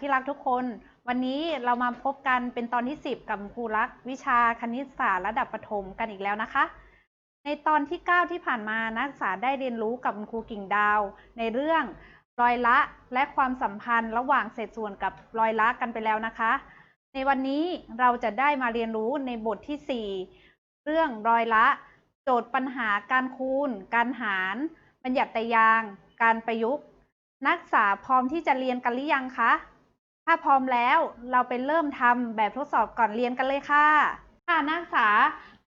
ที่รักทุกคน วันนี้เรามาพบกันเป็นตอนที่ 10 กับครูรักวิชาคณิตศาสตร์ระดับประถมกันอีกแล้วนะคะ ในตอนที่ 9 ที่ผ่านมานักศึกษาได้เรียนรู้กับครูกิ่งดาว ในเรื่องรอยละและความสัมพันธ์ระหว่างเศษส่วนกับรอยละกันไปแล้วนะคะ ในวันนี้เราจะได้มาเรียนรู้ในบทที่ 4 เรื่องรอยละ โจทย์ปัญหาการคูณ การหารบัญญัติยาง การประยุกต์นักศึกษาพร้อมที่จะเรียนกันหรือยังคะ ถ้าพร้อมแล้วเราไปเริ่มทำแบบทดสอบก่อนเรียนกันเลยค่ะ ค่ะนักศึกษา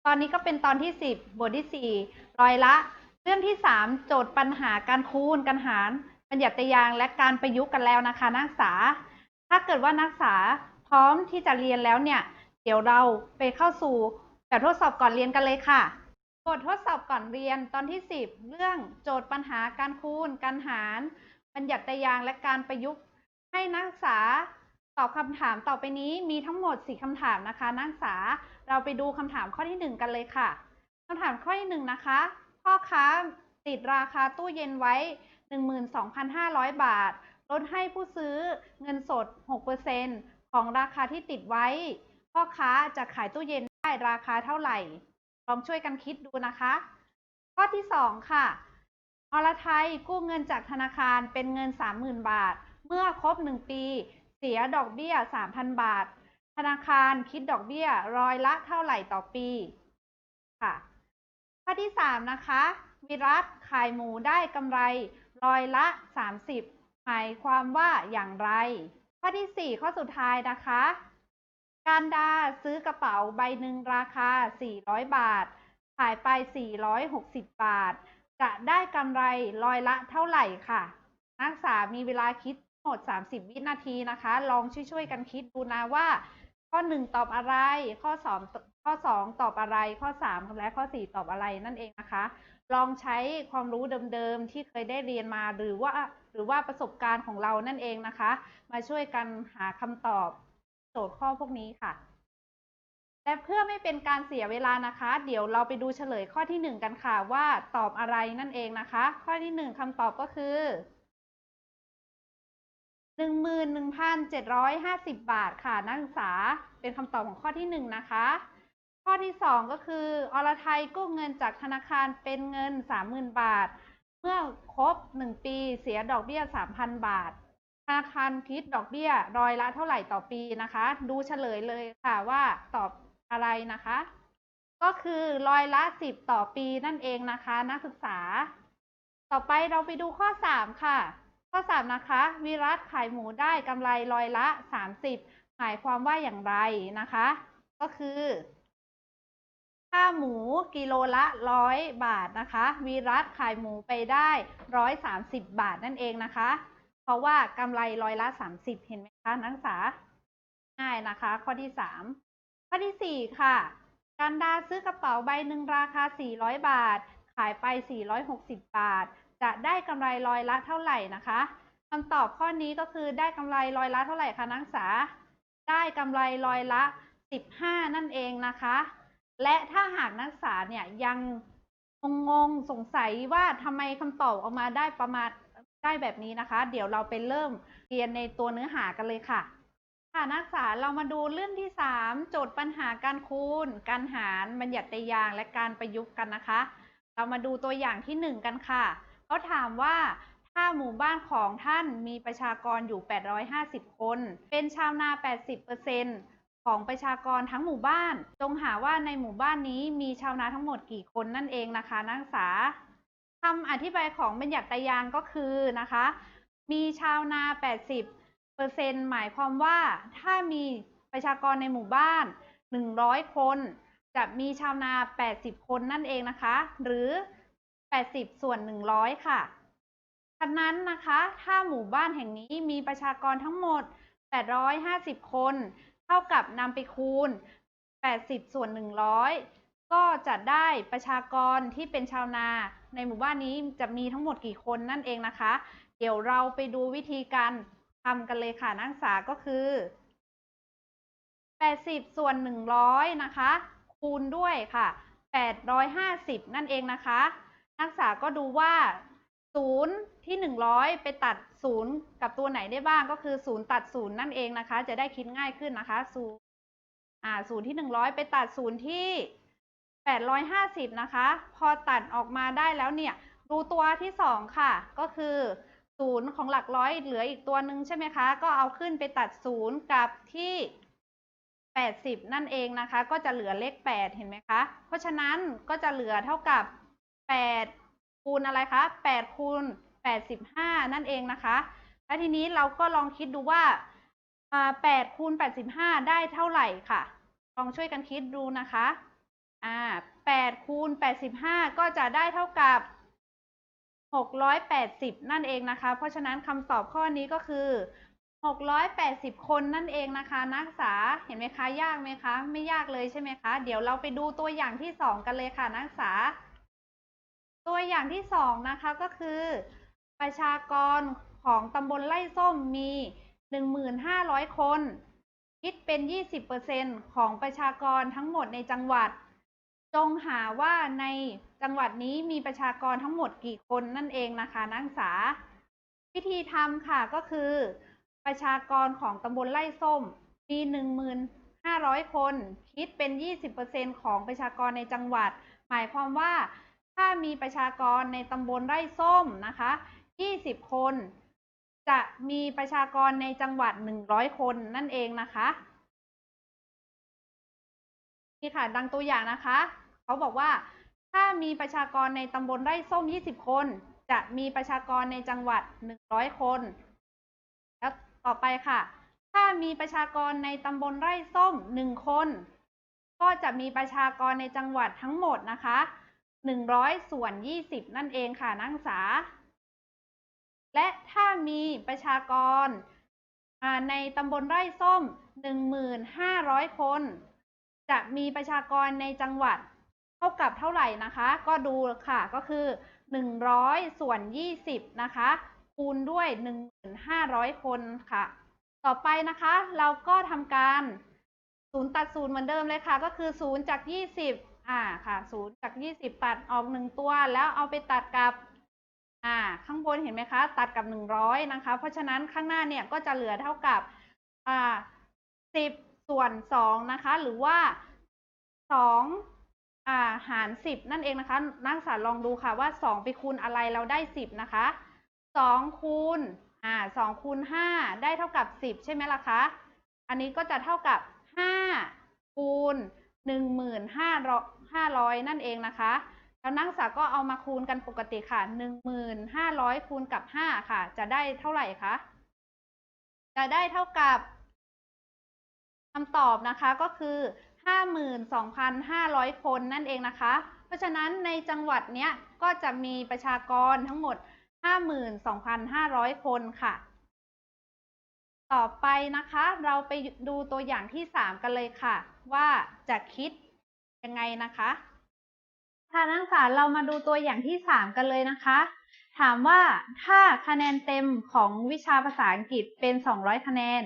ตอนนี้ก็เป็นตอนที่ 10 บทที่ 4รอยละ เรื่องที่ 3 โจทย์ปัญหาการคูณการหารบัญญัติยางและการประยุกต์กันแล้วนะคะนักศึกษา ถ้าเกิดว่านักศึกษาพร้อมที่จะเรียนแล้วเนี่ย เดี๋ยวเราไปเข้าสู่แบบทดสอบก่อนเรียนกันเลยค่ะ บททดสอบก่อนเรียนตอนที่ 10 เรื่องโจทย์ปัญหาการคูณการหารบัญญัติยางและการประยุกต์ ให้นักศึกษาตอบคำถามต่อไปนี้มีทั้งหมด 4คำถามนะคะ นักศึกษาเราไปดูคำถามข้อที่ 1 กันเลยค่ะคำถามข้อที่1นะคะ พ่อค้าติดราคาตู้เย็นไว้ 12,500 บาท ลดให้ผู้ซื้อเงินสด 6%ของราคาที่ติดไว้ พ่อค้าจะขายตู้เย็นได้ราคาเท่าไหร่ ลองช่วยกันคิดดูนะคะ ข้อที่ 2 ค่ะอรไทยกู้เงินจากธนาคารเป็นเงิน 30,000 บาท เมื่อครบ 1 ปี เสียดอกเบี้ย 3,000 บาท ธนาคารคิดดอกเบี้ยร้อยละเท่าไหร่ต่อปีค่ะข้อที่ 3 นะคะ วิรัตขายหมูได้กำไรร้อยละ 30 หมายความว่าอย่างไร ข้อที่ 4 ข้อสุดท้ายนะคะ การดาซื้อกระเป๋าใบหนึ่งราคา 400 บาท ขายไป 460 บาท จะได้กำไรร้อยละเท่าไหร่ค่ะ นักศึกษามีเวลาคิด หมด 30 วินาทีนะคะ ลองช่วยๆกันคิดดูนะว่า ข้อ 1 ตอบอะไร ข้อ 2 ข้อ 2 ตอบอะไร ข้อ 3 และข้อ 4 ตอบอะไรนั่นเองนะคะ ลองใช้ความรู้เดิมๆที่เคยได้เรียนมาหรือว่าหรือว่าประสบการณ์ของเรานั่นเองนะคะ มาช่วยกันหาคำตอบโจทย์ข้อพวกนี้ค่ะและเพื่อไม่เป็นการเสียเวลานะคะ เดี๋ยวเราไปดูเฉลยข้อที่ 1 กันค่ะว่าตอบอะไรนั่นเองนะคะ ข้อที่ 1คำตอบก็คือ 11,750 บาทค่ะ นักศึกษาเป็นคำตอบของข้อที่ 1 นะคะ ข้อที่ 2 ก็คือ อรไทยกู้เงินจากธนาคารเป็นเงิน 30,000 บาท เมื่อครบ 1 ปีเสียดอกเบี้ย 3,000 บาท ธนาคารคิดดอกเบี้ยร้อยละเท่าไหร่ต่อปีนะคะ ดูเฉลยเลยค่ะว่าตอบอะไรนะคะ ก็คือร้อยละ 10 ต่อปีนั่นเองนะคะ นักศึกษา ต่อไปเราไปดูข้อ 3 ค่ะ ข้อ 3 นะคะ วิรัตขายหมูได้กำไรร้อยละ 30 หมายความว่าอย่างไรนะคะ ก็คือค่าหมูกิโลละร้อยบาทนะคะ วิรัตขายหมูไปได้ร้อยสามสิบบาทนั่นเองนะคะ เพราะว่ากำไรร้อยละสามสิบเห็นไหมคะนักศึกษาง่ายนะคะ ข้อที่สามข้อที่สี่ค่ะการดาซื้อกระเป๋าใบหนึ่งราคาสี่ร้อยบาท ขายไปสี่ร้อยหกสิบบาท จะได้กำไรร้อยละเท่าไหร่นะคะคำตอบข้อนี้ก็คือได้กำไรร้อยละเท่าไหร่คะนักศึกษา ได้กำไรร้อยละ 15 นั่นเองนะคะ และถ้าหากนักศึกษาเนี่ยยังงงๆสงสัยว่าทำไมคำตอบออกมาได้ประมาณได้แบบนี้นะคะ เดี๋ยวเราไปเริ่มเรียนในตัวเนื้อหากันเลยค่ะ ค่ะนักศึกษาเรามาดูเรื่องที่ 3 โจทย์ปัญหาการคูณ การหารบัญญัติยางและการประยุกต์กันนะคะ เรามาดูตัวอย่างที่ 1 กันค่ะ เขาถามว่าถ้าหมู่บ้านของท่านมีประชากรอยู่ 850 คน เป็นชาวนา 80%ของประชากรทั้งหมู่บ้าน จงหาว่าในหมู่บ้านนี้มีชาวนาทั้งหมดกี่คนนั่นเองนะคะนักศึกษาคำอธิบายของบัญญัติยางก็คือนะคะ มีชาวนา 80%หมายความว่าถ้ามีประชากรในหมู่บ้าน 100 คน จะมีชาวนา 80 คนนั่นเองนะคะ หรือ 80 ส่วน 100 ค่ะฉะนั้นนะคะ ถ้าหมู่บ้านแห่งนี้มีประชากรทั้งหมด 850 คน เท่ากับนำไปคูณ 80 ส่วน 100 ก็จะได้ประชากรที่เป็นชาวนา ในหมู่บ้านนี้จะมีทั้งหมดกี่คนนั่นเองนะคะ เดี๋ยวเราไปดูวิธีการทำกันเลยค่ะนักศึกษาก็คือ 80 ส่วน 100 นะคะ คูณด้วยค่ะ 850 นั่นเองนะคะ นักศึกษาก็ดูว่า0ที่ 100 ไปตัด0กับตัวไหนได้บ้างก็คือ0ตัด0นั่นเองนะคะ จะได้คิดง่ายขึ้นนะคะ0อ่า0ที่ 100 ไปตัด0ที่ 850 นะคะ พอตัดออกมาได้แล้วเนี่ย ดูตัวที่ 2 ค่ะ ก็คือ0ของหลักร้อยเหลืออีกตัวหนึ่งใช่ไหมคะ ก็เอาขึ้นไปตัด0กับที่ 80 นั่นเองนะคะ ก็จะเหลือเลข 8 เห็นไหมคะ เพราะฉะนั้นก็จะเหลือเท่ากับ 8คูณอะไรคะ8คูณ85 นั่นเองนะคะ และทีนี้เราก็ลองคิดดูว่า8คูณ85 ได้เท่าไหร่ค่ะ ลองช่วยกันคิดดูนะคะอ่า8คูณ85 ก็จะได้เท่ากับ 680 นั่นเองนะคะ เพราะฉะนั้นคำตอบข้อนี้ก็คือ 680 คนนั่นเองนะคะ นักศึกษาเห็นไหมคะ ยากไหมคะ ไม่ยากเลยใช่ไหมคะ เดี๋ยวเราไปดูตัวอย่างที่ 2 กันเลยค่ะนักศึกษา ตัวอย่างที่2นะคะก็คือ ประชากรของตำบลไร่ส้มมี 1,500 คน คิดเป็น 20%ของประชากรทั้งหมดในจังหวัด จงหาว่าในจังหวัดนี้มีประชากรทั้งหมดกี่คนนั่นเองนะคะนักศึกษา วิธีทำค่ะก็คือ ประชากรของตำบลไร่ส้มมี 1,500 คน คิดเป็น 20%ของประชากรในจังหวัด หมายความว่า ถ้ามีประชากรในตำบลไร่ส้มนะคะ 20 คน จะมีประชากรในจังหวัด 100 คนนั่นเองนะคะ นี่ค่ะ ดังตัวอย่างนะคะ เขาบอกว่า ถ้ามีประชากรในตำบลไร่ส้ม 20 คน จะมีประชากรในจังหวัด 100 คน แล้วต่อไปค่ะ ถ้ามีประชากรในตำบลไร่ส้ม 1 คน ก็จะมีประชากรในจังหวัดทั้งหมดนะคะ 100 ส่วน 20 นั่นเองค่ะนักศึกษา และถ้ามีประชากรในตำบลไร่ส้ม 1,500 คน จะมีประชากรในจังหวัดเท่ากับเท่าไหร่นะคะ ก็ดูค่ะก็คือ 100 ส่วน 20 นะคะ คูณด้วย 1,500 คนค่ะ ต่อไปนะคะ เราก็ทำการ0ตัด0เหมือนเดิมเลยค่ะ ก็คือ 0 จาก 20 อ่าค่ะ0จาก20ตัดออก1ตัว แล้วเอาไปตัดกับอ่าข้างบนเห็นไหมคะ ตัดกับ100นะคะ เพราะฉะนั้นข้างหน้าเนี่ยก็จะเหลือเท่ากับอ่า10ส่วน2นะคะ หรือว่า2อ่าหาร10นั่นเองนะคะ นักศึกษาลองดูค่ะว่า2ไปคูณอะไรเราได้10นะคะ2คูณอ่า2คูณ5ได้เท่ากับ10ใช่ไหมล่ะคะ อันนี้ก็จะเท่ากับ5คูณ 1,500 นั่นเองนะคะ แล้วนักศึกษาก็เอามาคูณกันปกติค่ะ 1,500 คูณกับ 5 ค่ะ จะได้เท่าไหร่คะ จะได้เท่ากับคำตอบนะคะก็คือ 52,500 คนนั่นเองนะคะ เพราะฉะนั้นในจังหวัดเนี้ยก็จะมีประชากรทั้งหมด 52,500 คนค่ะ ต่อไปนะคะ เราไปดูตัวอย่างที่ 3 กันเลยค่ะ ว่าจะคิดยังไงนะคะค่ะนักศึกษาเรามาดูตัวอย่างที่ 3 กันเลยนะคะ ถามว่าถ้าคะแนนเต็มของวิชาภาษาอังกฤษเป็น 200 คะแนน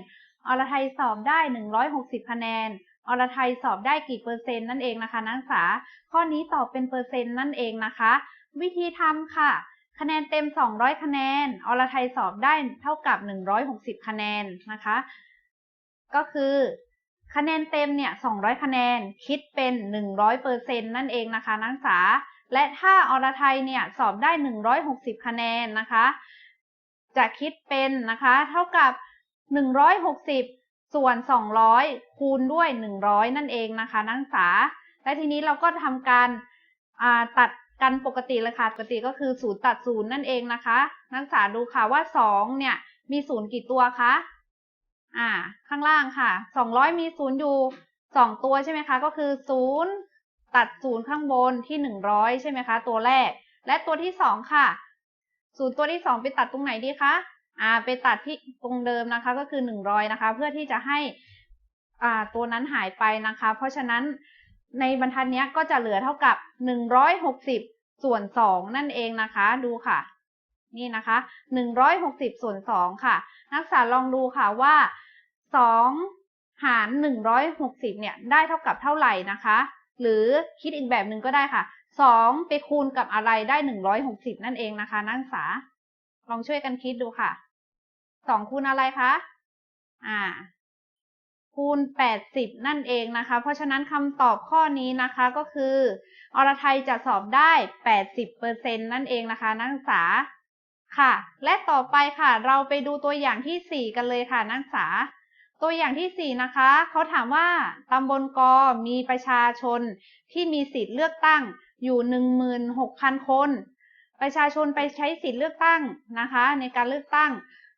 อรไทยสอบได้ 160 คะแนนอรไทยสอบได้กี่เปอร์เซ็นต์นั่นเองนะคะ นักศึกษา ข้อนี้ตอบเป็นเปอร์เซ็นต์นั่นเองนะคะ วิธีทำค่ะ คะแนนเต็ม 200 คะแนน อรไทยสอบได้เท่ากับ 160 คะแนนนะคะ ก็คือคะแนนเต็มเนี่ย 200 คะแนน คิดเป็น 100เปอร์เซ็นต์นั่นเองนะคะ นักศึกษา และถ้าอรไทยเนี่ยสอบได้ 160 คะแนนนะคะ จะคิดเป็นนะคะ เท่ากับ 160 ส่วน 200 คูณด้วย 100 นั่นเองนะคะ นักศึกษา และทีนี้เราก็ทำการตัด กันปกติเลยค่ะ ปกติก็คือ0ตัด0นั่นเองนะคะ นักศึกษาดูค่ะว่า2เนี่ยมี0กี่ตัวคะ อ่า ข้างล่างค่ะ200มี0อยู่2ตัวใช่ไหมคะ ก็คือ0ตัด0ข้างบนที่100ใช่ไหมคะ ตัวแรก และตัวที่2ค่ะศูนย์ตัวที่สองไปตัดตรงไหนดีคะอ่า ไปตัดที่ตรงเดิมนะคะ ก็คือหนึ่งร้อยนะคะ เพื่อที่จะให้อ่าตัวนั้นหายไปนะคะ เพราะฉะนั้น ในบรรทัดนี้ก็จะเหลือเท่ากับหนึ่งร้อยหกสิบส่วนสองนั่นเองนะคะ ดูค่ะ นี่นะคะหนึ่งร้อยหกสิบส่วนสองค่ะ นักศึกษาลองดูค่ะว่าสองหารหนึ่งร้อยหกสิบเนี่ย ได้เท่ากับเท่าไหร่นะคะ หรือคิดอีกแบบหนึ่งก็ได้ค่ะสองไปคูณกับอะไรได้หนึ่งร้อยหกสิบนั่นเองนะคะ นักศึกษา ลองช่วยกันคิดดูค่ะสองคูณอะไรคะ อ่า คูณแปดสิบนั่นเองนะคะ เพราะฉะนั้นคำตอบข้อนี้นะคะก็คือ อรไทยจะสอบได้แปดสิบเปอร์เซ็นนั่นเองนะคะ นักศึกษาค่ะ และต่อไปค่ะ เราไปดูตัวอย่างที่สี่กันเลยค่ะ นักศึกษา ตัวอย่างที่สี่นะคะ เขาถามว่าตำบลกอมีประชาชนที่มีสิทธิ์เลือกตั้งอยู่หนึ่งหมื่นหกพันคน ประชาชนไปใช้สิทธิ์เลือกตั้งนะคะ ในการเลือกตั้ง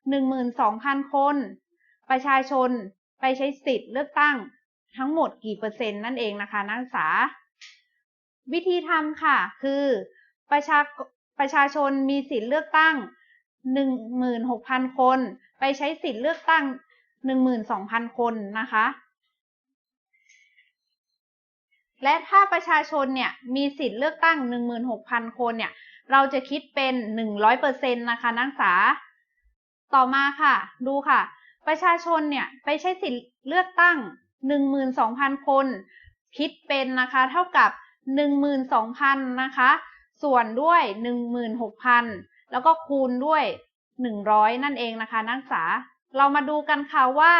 หนึ่งหมื่นสองพันคน ประชาชน ไปใช้สิทธิ์เลือกตั้งทั้งหมดกี่เปอร์เซ็นต์นั่นเองนะคะ นักศึกษา วิธีทำค่ะ คือประชาประชาชนมีสิทธิ์เลือกตั้งหนึ่งหมื่นหกพันคน ไปใช้สิทธิ์เลือกตั้งหนึ่งหมื่นสองพันคนนะคะ และถ้าประชาชนเนี่ยมีสิทธิ์เลือกตั้งหนึ่งหมื่นหกพันคนเนี่ยเราจะคิดเป็นหนึ่งร้อยเปอร์เซนต์นะคะนักศึกษา ต่อมาค่ะ ดูค่ะ ประชาชนเนี่ยไปใช้สิทธิ์เลือกตั้งหนึ่งหมื่นสองพันคน คิดเป็นนะคะเท่ากับหนึ่งหมื่นสองพันนะคะ ส่วนด้วยหนึ่งหมื่นหกพันแล้วก็คูณด้วยหนึ่งร้อยนั่นเองนะคะ นักศึกษา เรามาดูกันค่ะว่า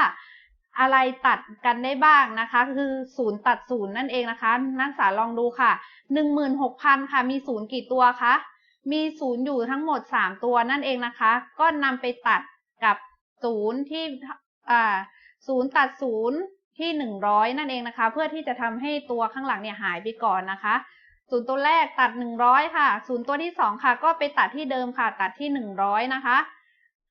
อะไรตัดกันได้บ้างนะคะ คือศูนย์ตัดศูนย์นั่นเองนะคะ นักศึกษาลองดูค่ะหนึ่งหมื่นหกพันค่ะมีศูนย์กี่ตัวคะมีศูนย์อยู่ทั้งหมดสามตัวนั่นเองนะคะ ก็นำไปตัดกับ ศูนย์ที่อ่าศูนย์ตัดศูนย์ที่หนึ่งร้อยนั่นเองนะคะ เพื่อที่จะทำให้ตัวข้างหลังเนี่ยหายไปก่อนนะคะศูนย์ตัวแรกตัดหนึ่งร้อยค่ะศูนย์ตัวที่สองค่ะ ก็ไปตัดที่เดิมค่ะ ตัดที่หนึ่งร้อยนะคะ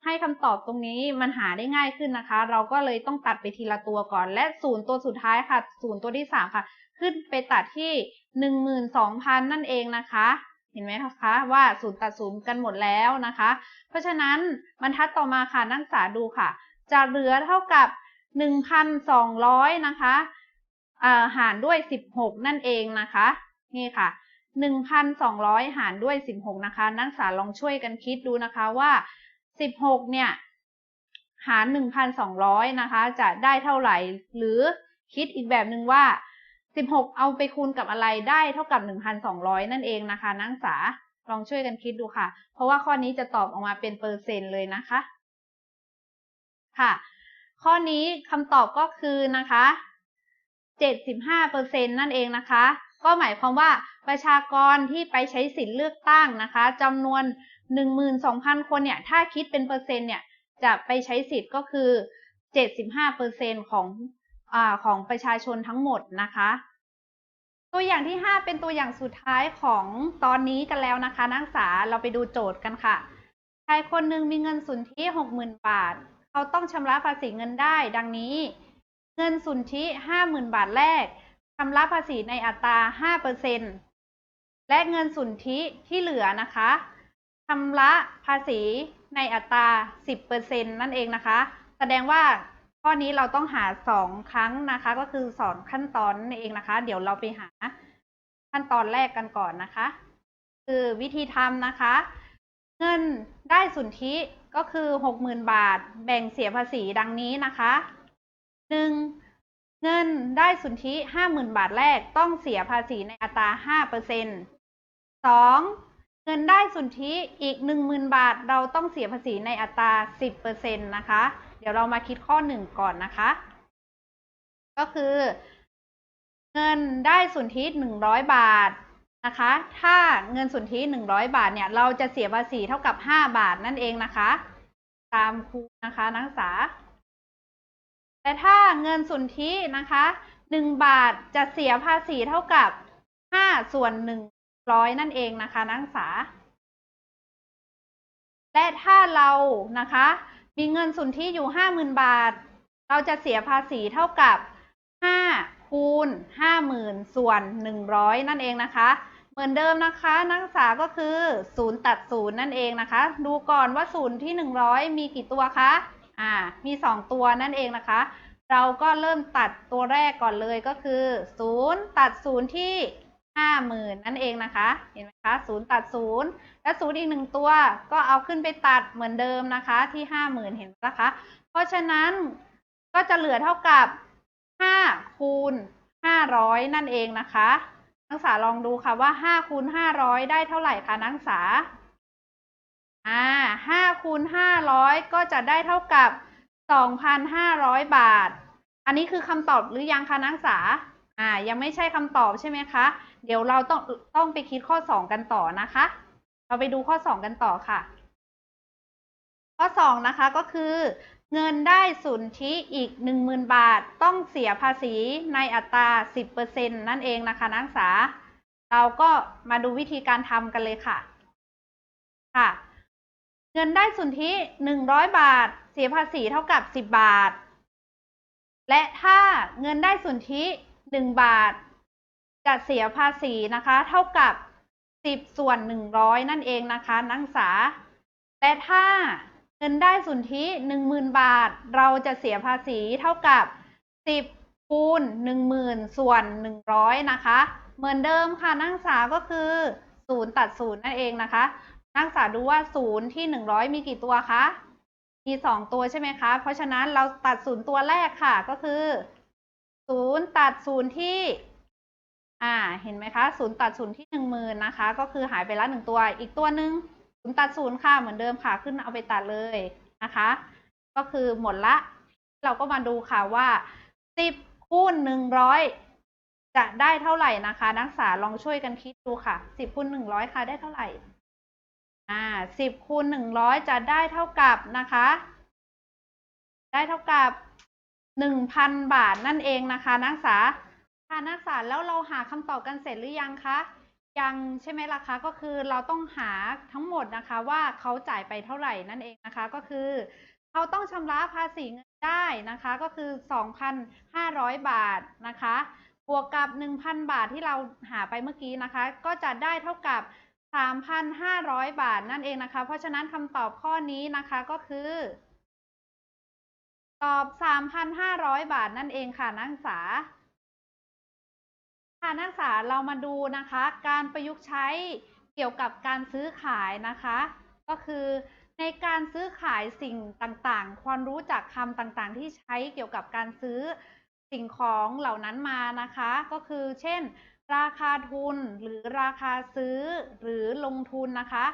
ให้คำตอบตรงนี้มันหาได้ง่ายขึ้นนะคะ เราก็เลยต้องตัดไปทีละตัวก่อน และศูนย์ตัวสุดท้ายค่ะศูนย์ตัวที่สามค่ะ ขึ้นไปตัดที่หนึ่งหมื่นสองพันนั่นเองนะคะ เห็นไหมคะว่าศูนย์ตัดศูนย์กันหมดแล้วนะคะ เพราะฉะนั้นบรรทัดต่อมาค่ะนักศึกษาดูค่ะ จะเหลือเท่ากับหนึ่งพันสองร้อยนะคะาหารด้วยสิบหกนั่นเองนะคะ นี่ค่ะหนึ่งพันสองร้อยหารด้วยสิบหกนะคะ นักศึกษาลองช่วยกันคิดดูนะคะว่าสิบหกเนี่ย หารหนึ่งพันสองร้อยนะคะ จะได้เท่าไหร่ หรือคิดอีกแบบหนึ่งว่า สิบหกเอาไปคูณกับอะไรได้เท่ากับหนึ่งพันสองร้อยนั่นเองนะคะ นักศึกษาลองช่วยกันคิดดูค่ะ เพราะว่าข้อนี้จะตอบออกมาเป็นเปอร์เซ็นต์เลยนะคะ ค่ะ ข้อนี้คำตอบก็คือนะคะ 75%นั่นเองนะคะ ก็หมายความว่าประชากรที่ไปใช้สิทธิ์เลือกตั้งนะคะจำนวน 12,000 คนเนี่ย ถ้าคิดเป็นเปอร์เซ็นต์เนี่ย จะไปใช้สิทธิ์ก็คือ 75%ของอของประชาชนทั้งหมดนะคะ ตัวอย่างที่ 5 เป็นตัวอย่างสุดท้ายของตอนนี้กันแล้วนะคะ นักศึกษาเราไปดูโจทย์กันค่ะชายคนหนึ่งมีเงินสุนที่60,000 บาท เขาต้องชำระภาษีเงินได้ดังนี้ เงินสุนที่50,000 บาทแรกชำระภาษีในอัตรา 5%และเงินสุนที่ที่เหลือนะคะชำระภาษีในอัตรา 10%นั่นเองนะคะ แสดงว่า ข้อนี้เราต้องหา 2 ครั้งนะคะ ก็คือสอนขั้นตอนนั่นเองนะคะ เดี๋ยวเราไปหาขั้นตอนแรกกันก่อนนะคะ คือวิธีทำนะคะ เงินได้สุนทิก็คือ 60,000 บาท แบ่งเสียภาษีดังนี้นะคะหนึ่งเงินได้สุนทิ50,000 บาทแรกต้องเสียภาษีในอัตรา5%สองเงินได้สุนทิอีก 10,000 บาท เราต้องเสียภาษีในอัตรา 10%นะคะ เดี๋ยวเรามาคิดข้อ1ก่อนนะคะ ก็คือ เงินได้สุนทิ100บาทนะคะ ถ้าเงินสุนทิ100บาทเนี่ย เราจะเสียภาษีเท่ากับ5บาทนั่นเองนะคะ ตามครูนะคะนักศึกษา แต่ถ้าเงินสุนทินะคะ1บาทจะเสียภาษีเท่ากับ5ส่วน100นั่นเองนะคะนักศึกษา และถ้าเรานะคะ มีเงินสุนทิอยู่50,000บาท เราจะเสียภาษีเท่ากับ5คูณ50,000ส่วน100นั่นเองนะคะ เหมือนเดิมนะคะ นักศึกษาก็คือศูนย์ตัดศูนย์นั่นเองนะคะ ดูก่อนว่าศูนย์ที่100มีกี่ตัวคะ อ่า มี2ตัวนั่นเองนะคะ เราก็เริ่มตัดตัวแรกก่อนเลยก็คือศูนย์ตัดศูนย์ที่ 50,000นั่นเองนะคะ เห็นไหมคะศูนย์ตัดศูนย์และศูนย์อีกหนึ่งตัว ก็เอาขึ้นไปตัดเหมือนเดิมนะคะที่50,000เห็นไหมคะ เพราะฉะนั้นก็จะเหลือเท่ากับ5คูณ500นั่นเองนะคะนักศึกษาลองดูค่ะว่า5คูณ500ได้เท่าไหร่คะนักศึกษาอ่า5คูณ500ก็จะได้เท่ากับ2,500บาท อันนี้คือคำตอบหรือยังคะนักศึกษาอ่ายังไม่ใช่คำตอบใช่ไหมคะเดี๋ยวเราต้องต้องไปคิดข้อ 2 กันต่อนะคะ เราไปดูข้อ 2 กันต่อค่ะ ข้อ 2 นะคะก็คือ เงินได้สุนทิอีก 10,000 บาท ต้องเสียภาษีในอัตรา 10%นั่นเองนะคะ นักศึกษา เราก็มาดูวิธีการทำกันเลยค่ะค่ะ เงินได้สุนทิ100 บาท เสียภาษีเท่ากับ 10 บาท และถ้าเงินได้สุนทิ1บาท จะเสียภาษีนะคะ เท่ากับ 10 ส่วน 100 นั่นเองนะคะ นักศึกษาและถ้าเงินได้สุนทิ10,000 บาท เราจะเสียภาษีเท่ากับ 10 คูณ 10,000 ส่วน 100 นะคะ เหมือนเดิมค่ะนักศึกษาก็คือ0ตัด0นั่นเองนะคะ นักศึกษาดูว่า 0 ที่ 100 มีกี่ตัวคะมี 2 ตัวใช่ไหมคะ เพราะฉะนั้นเราตัด 0 ตัวแรกค่ะก็คือ 0 ตัด 0 ที่ อ่า เห็นไหมคะ0ตัด0ที่10,000นนะคะ ก็คือหายไปละ1ตัว อีกตัวหนึ่ง0ตัด0ค่ะ เหมือนเดิมค่ะ ขึ้นเอาไปตัดเลยนะคะ ก็คือหมดละ เราก็มาดูค่ะว่า10คูณ100จะได้เท่าไหร่นะคะ นักศึกษาลองช่วยกันคิดดูค่ะ10คูณ100ค่ะได้เท่าไหร่ อ่า10คูณ100จะได้เท่ากับนะคะ ได้เท่ากับ1,000บาทนั่นเองนะคะ นักศึกษา ค่ะนักศึกษาแล้วเราหาคำตอบกันเสร็จหรือยังคะยังใช่ไหมล่ะคะก็คือเราต้องหาทั้งหมดนะคะว่าเขาจ่ายไปเท่าไหร่นั่นเองนะคะก็คือเขาต้องชำระภาษีเงินได้นะคะก็คือ 2,500 บาทนะคะบวกกับ 1,000 บาทที่เราหาไปเมื่อกี้นะคะ ก็จะได้เท่ากับ 3,500 บาทนั่นเองนะคะ เพราะฉะนั้นคำตอบข้อนี้นะคะก็คือ ตอบ 3,500 บาทนั่นเองค่ะนักศึกษา ค่ะนักศึกษาเรามาดูนะคะ การประยุกต์ใช้เกี่ยวกับการซื้อขายนะคะ ก็คือในการซื้อขายสิ่งต่างๆ ความรู้จักคำต่างๆ ที่ใช้เกี่ยวกับการซื้อสิ่งของเหล่านั้นมานะคะ ก็คือ เช่น ราคาทุนหรือราคาซื้อหรือลงทุนนะคะ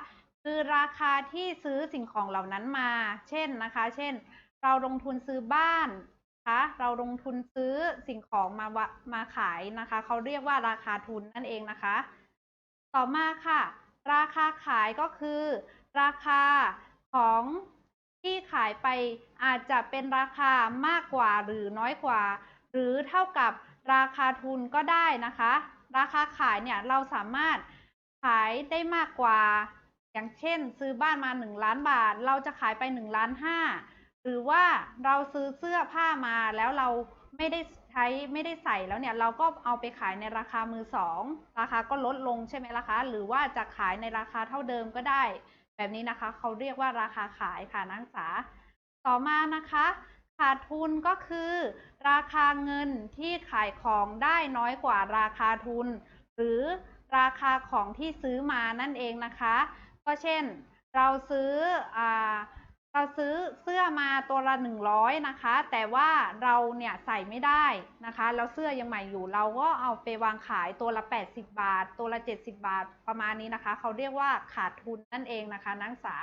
คือราคาที่ซื้อสิ่งของเหล่านั้นมา เช่นนะคะ เช่น เราลงทุนซื้อบ้าน คะเราลงทุนซื้อสิ่งของมาวมาขายนะคะเขาเรียกว่าราคาทุนนั่นเองนะคะ ต่อมาค่ะ ราคาขายก็คือ ราคาของที่ขายไปอาจจะเป็นราคามากกว่าหรือน้อยกว่า หรือเท่ากับราคาทุนก็ได้นะคะ ราคาขายเนี่ยเราสามารถขายได้มากกว่า อย่างเช่น ซื้อบ้านมา 1 ล้านบาท เราจะขายไป 1 ล้านห้า หรือว่าเราซื้อเสื้อผ้ามาแล้วเราไม่ได้ใช้ไม่ได้ใส่แล้วเนี่ยเราก็เอาไปขายในราคามือสองราคาก็ลดลงใช่ไหมล่ะคะหรือว่าจะขายในราคาเท่าเดิมก็ได้ แบบนี้นะคะเขาเรียกว่าราคาขายค่ะนักศึกษา ต่อมานะคะขาดทุนก็คือ ราคาเงินที่ขายของได้น้อยกว่าราคาทุน หรือราคาของที่ซื้อมานั่นเองนะคะ ก็เช่น เราซื้ออ เราซื้อเสื้อมาตัวละ 100 นะคะ แต่ว่าเราเนี่ยใส่ไม่ได้นะคะ แล้วเสื้อยังใหม่อยู่ เราก็เอาไปวางขายตัวละ 80 บาท ตัวละ 70 บาท ประมาณนี้นะคะ เขาเรียกว่าขาดทุนนั่นเองนะคะ นักศึกษา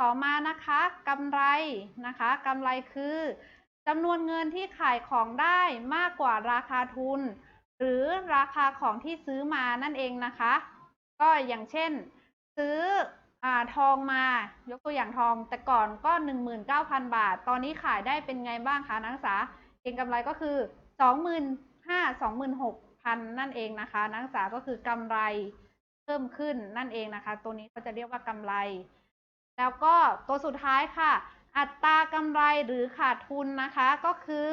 ต่อมานะคะกำไรนะคะกำไรคือจำนวนเงินที่ขายของได้มากกว่าราคาทุน หรือราคาของที่ซื้อมานั่นเองนะคะ ก็อย่างเช่น ซื้อ อ่าทองมายกตัวอย่างทองแต่ก่อนก็ 19,000 บาท ตอนนี้ขายได้เป็นไงบ้างคะนักศึกษาเก็งกำไรก็คือ 25,000 26,000 นั่นเองนะคะ นักศึกษาก็คือกำไรเพิ่มขึ้นนั่นเองนะคะ ตัวนี้เขาจะเรียกว่ากำไร แล้วก็ตัวสุดท้ายค่ะ อัตรากำไรหรือขาดทุนนะคะก็คือ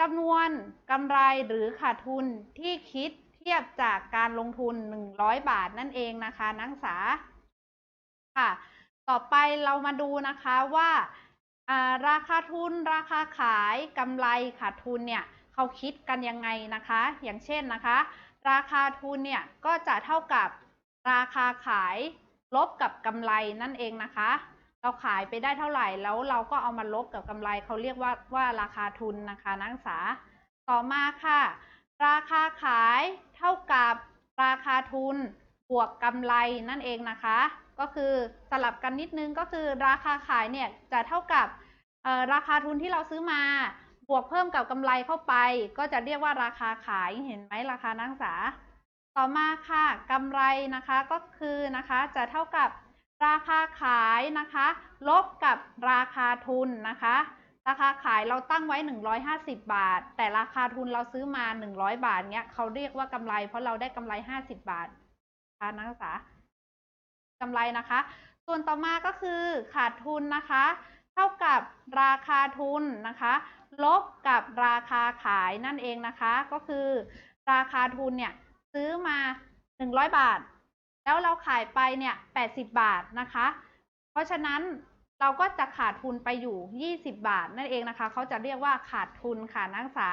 จำนวนกำไรหรือขาดทุนที่คิดเทียบจากการลงทุน 100 บาทนั่นเองนะคะ นักศึกษา ค่ะ ต่อไปเรามาดูนะคะว่าอ่าราคาทุน ราคาขายกำไรขาดทุนเนี่ยเขาคิดกันยังไงนะคะ อย่างเช่นนะคะ ราคาทุนเนี่ยก็จะเท่ากับราคาขายลบกับกำไรนั่นเองนะคะ เราขายไปได้เท่าไหร่แล้วเราก็เอามาลบกับกำไรเขาเรียกว่าว่าราคาทุนนะคะนักศึกษา ต่อมาค่ะ ราคาขายเท่ากับราคาทุนบวกกำไรนั่นเองนะคะ ก็คือสลับกันนิดนึงก็คือราคาขายเนี่ยจะเท่ากับราคาทุนที่เราซื้อมา บวกเพิ่มกับกำไรเข้าไป ก็จะเรียกว่าราคาขายเห็นไหมราคานักศึกษา ต่อมาค่ะกำไรนะคะก็คือนะคะจะเท่ากับราคาขายนะคะ ลบกับราคาทุนนะคะ ราคาขายเราตั้งไว้ 150 บาท แต่ราคาทุนเราซื้อมา 100 บาทเนี้ยเขาเรียกว่ากำไร เพราะเราได้กำไร 50 บาทนะคะนักศึกษา กำไรนะคะ ส่วนต่อมาก็คือขาดทุนนะคะ เท่ากับราคาทุนนะคะ ลบกับราคาขายนั่นเองนะคะ ก็คือราคาทุนเนี่ยซื้อมา 100 บาท แล้วเราขายไปเนี่ย80 บาทนะคะ เพราะฉะนั้นเราก็จะขาดทุนไปอยู่ 20 บาทนั่นเองนะคะ เขาจะเรียกว่าขาดทุนค่ะนักศึกษา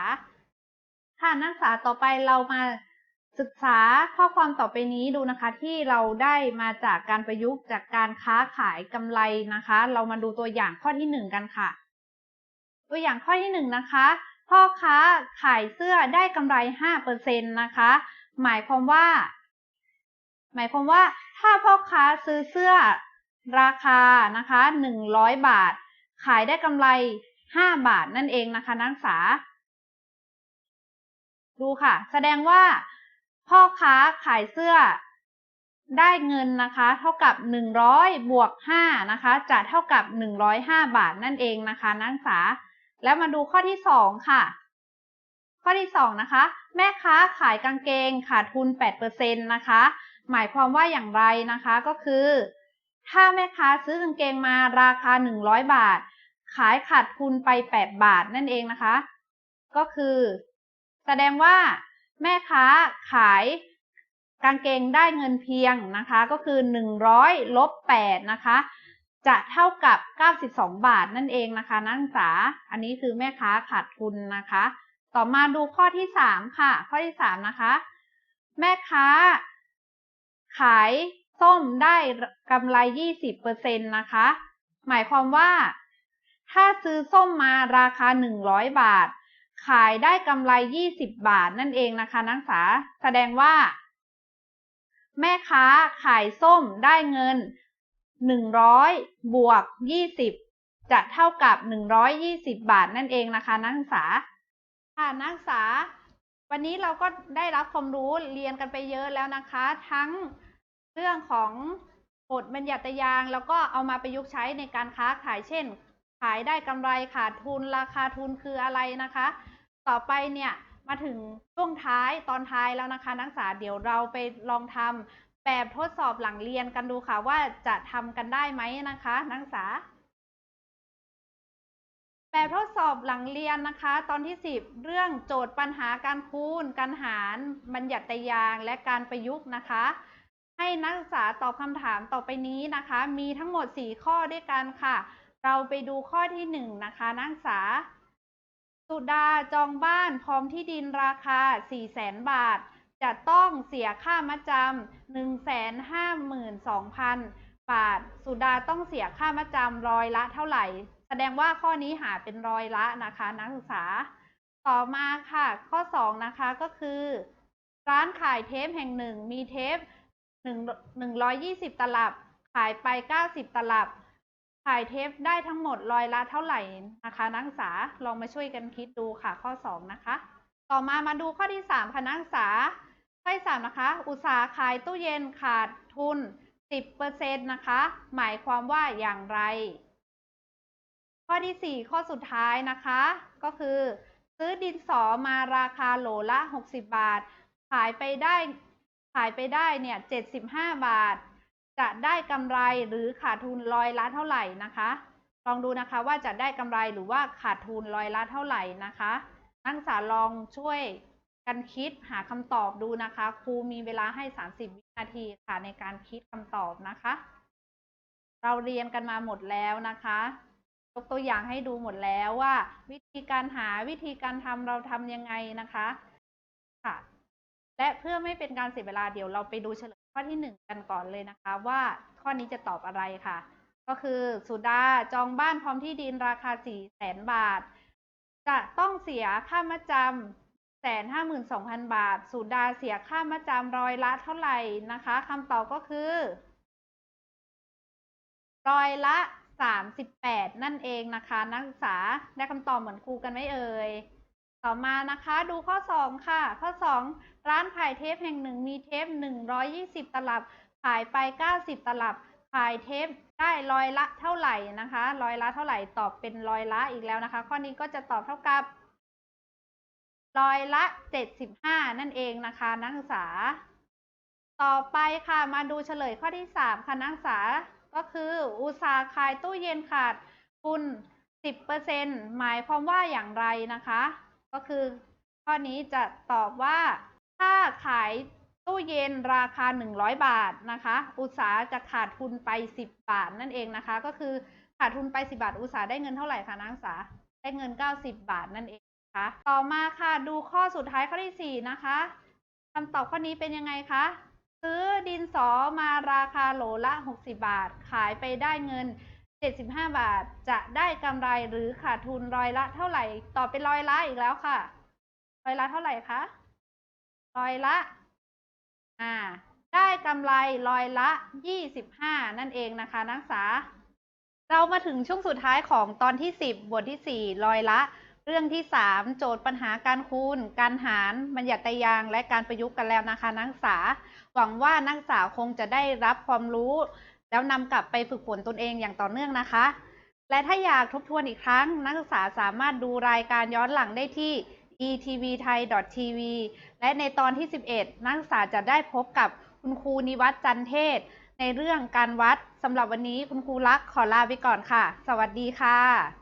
ค่ะนักศึกษาต่อไปเรามา ศึกษาข้อความต่อไปนี้ดูนะคะที่เราได้มาจากการประยุกต์จากการค้าขายกำไรนะคะ เรามาดูตัวอย่างข้อที่หนึ่งกันค่ะ ตัวอย่างข้อที่หนึ่งนะคะ พ่อค้าขายเสื้อได้กำไรห้าเปอร์เซ็นต์นะคะ หมายความว่า หมายความว่าถ้าพ่อค้าซื้อเสื้อราคานะคะหนึ่งร้อยบาท ขายได้กำไรห้าบาทนั่นเองนะคะนักศึกษาดูค่ะ แสดงว่า พ่อค้าขายเสื้อ ได้เงินนะคะ เท่ากับ 100 บวก 5 นะคะ จะเท่ากับ 105 บาทนั่นเองนะคะ นักศึกษา แล้วมาดูข้อที่ 2 ค่ะ ข้อที่ 2 นะคะ แม่ค้าขายกางเกงขาดทุน 8%นะคะ หมายความว่าอย่างไรนะคะ ก็คือ ถ้าแม่ค้าซื้อกางเกงมาราคา 100 บาท ขายขาดทุนไป 8 บาทนั่นเองนะคะ ก็คือ แสดงว่า แม่ค้าขายกางเกงได้เงินเพียงนะคะ ก็คือ 100ลบ8นะคะ จะเท่ากับ 92 บาทนั่นเองนะคะ นักศึกษา อันนี้คือแม่ค้าขาดทุนนะคะ ต่อมาดูข้อที่ 3 ค่ะ ข้อที่ 3 นะคะ แม่ค้า ขายส้มได้กำไร 20%นะคะ หมายความว่า ถ้าซื้อส้มมาราคา 100 บาท ขายได้กำไร 20 บาทนั่นเองนะคะ นักศึกษาแสดงว่า แม่ค้าขายส้มได้เงิน 100 บวก 20 จะเท่ากับ 120 บาทนั่นเองนะคะ นักศึกษาค่ะนักศึกษา วันนี้เราก็ได้รับความรู้เรียนกันไปเยอะแล้วนะคะ ทั้งเรื่องของกฎบัญญัติยาง แล้วก็เอามาประยุกต์ใช้ในการค้าขายเช่น ขายได้กำไรขาดทุนราคาทุนคืออะไรนะคะ ต่อไปเนี่ยมาถึงช่วงท้ายตอนท้ายแล้วนะคะนักศึกษาเดี๋ยวเราไปลองทำแบบทดสอบหลังเรียนกันดูค่ะว่าจะทำกันได้ไหมนะคะ นักศึกษา แบบทดสอบหลังเรียนนะคะ ตอนที่ 10 เรื่องโจทย์ปัญหาการคูณการหาร บัญญัติยางและการประยุกต์นะคะให้นักศึกษาตอบคำถามต่อไปนี้นะคะ มีทั้งหมด 4 ข้อด้วยกันค่ะ เราไปดูข้อที่ 1 นะคะ นักศึกษา สุดาจองบ้านพร้อมที่ดินราคา 400,000บาท จะต้องเสียค่ามัดจำ152,000 บาท สุดาต้องเสียค่ามัดจำร้อยละเท่าไหร่ แสดงว่าข้อนี้หาเป็นร้อยละนะคะ นักศึกษา ต่อมาค่ะ ข้อ 2 นะคะก็คือ ร้านขายเทปแห่งหนึ่งมีเทป1 120 ตลับ ขายไป 90 ตลับ ขายเทปได้ทั้งหมดรอยละเท่าไหร่นะคะนักศึกษาลองมาช่วยกันคิดดูค่ะข้อ 2 นะคะ ต่อมามาดูข้อที่ 3 ค่ะนักศึกษาข้อที่3นะคะ อุตสาห์ขายตู้เย็นขาดทุน 10%นะคะ หมายความว่าอย่างไร ข้อที่ 4 ข้อสุดท้ายนะคะ ก็คือ ซื้อดินสอมาราคาโหลละ 60 บาท ขายไปได้ขายไปได้เนี่ย 75 บาท จะได้กำไรหรือขาดทุนร้อยละเท่าไหร่นะคะ ลองดูนะคะว่าจะได้กำไรหรือว่าขาดทุนร้อยละเท่าไหร่นะคะ นักศึกษาลองช่วยกันคิดหาคำตอบดูนะคะ ครูมีเวลาให้ 30 วินาทีค่ะในการคิดคำตอบนะคะ เราเรียนกันมาหมดแล้วนะคะยกตัวอย่างให้ดูหมดแล้วว่า วิธีการหาวิธีการทำเราทำยังไงนะคะค่ะ และเพื่อไม่เป็นการเสียเวลาเดี๋ยวเราไปดูเฉลย ข้อที่หนึ่งกันก่อนเลยนะคะ ว่าข้อนี้จะตอบอะไรค่ะ ก็คือสุดาจองบ้านพร้อมที่ดินราคาสี่แสนบาท จะต้องเสียค่ามัดจำแสนห้าหมื่นสองพันบาท สุดาเสียค่ามัดจำร้อยละเท่าไหร่นะคะคำตอบก็คือร้อยละสามสิบแปดนั่นเองนะคะ นักศึกษาได้คำตอบเหมือนครูกันไหมเอ่ย ต่อมานะคะดูข้อสองค่ะ ข้อสองร้านขายเทปแห่งหนึ่งมีเทปหนึ่งร้อยยี่สิบตลับ ขายไปเก้าสิบตลับ ขายเทปได้ร้อยละเท่าไหร่นะคะร้อยละเท่าไหร่ตอบเป็นร้อยละอีกแล้วนะคะ ข้อนี้ก็จะตอบเท่ากับร้อยละเจ็ดสิบห้านั่นเองนะคะ นักศึกษา ต่อไปค่ะมาดูเฉลยข้อที่สามค่ะนักศึกษาก็คืออุตสาห์ขายตู้เย็นขาดทุนสิบเปอร์เซ็นหมายความว่าอย่างไรนะคะ ก็คือ ข้อนี้จะตอบว่า ถ้าขายตู้เย็นราคา 100 บาทนะคะ อุตสาจะขาดทุนไป 10 บาทนั่นเองนะคะ ก็คือขาดทุนไป 10 บาท อุตสาได้เงินเท่าไหร่คะนักศึกษาได้เงิน 90 บาทนั่นเองะคะต่อมาค่ะดูข้อสุดท้ายข้อที่ 4 นะคะคำตอบข้อนี้เป็นยังไงคะ ซื้อดินสอมาราคาโหลละ 60 บาท ขายไปได้เงิน 75 บาท จะได้กำไรหรือขาดทุนร้อยละเท่าไหร่ ตอบเป็นร้อยละอีกแล้วค่ะ ร้อยละเท่าไหร่คะ ร้อยละ อ่า ได้กำไรร้อยละ 25 นั่นเองนะคะ นักศึกษา เรามาถึงช่วงสุดท้ายของตอนที่ 10 บทที่ 4 ร้อยละ เรื่องที่ 3 โจทย์ปัญหาการคูณ การหาร บัญญัติยาง และการประยุกต์กันแล้วนะคะ นักศึกษา หวังว่านักศึกษาคงจะได้รับความรู้ แล้วนำกลับไปฝึกฝนตนเองอย่างต่อเนื่องนะคะ และถ้าอยากทบทวนอีกครั้ง นักศึกษาสามารถดูรายการย้อนหลังได้ที่ etvthai.tv และในตอนที่ 11 นักศึกษาจะได้พบกับคุณครูนิวัฒน์จันเทศ ในเรื่องการวัดสำหรับวันนี้คุณครูรักขอลาไปก่อนค่ะ สวัสดีค่ะ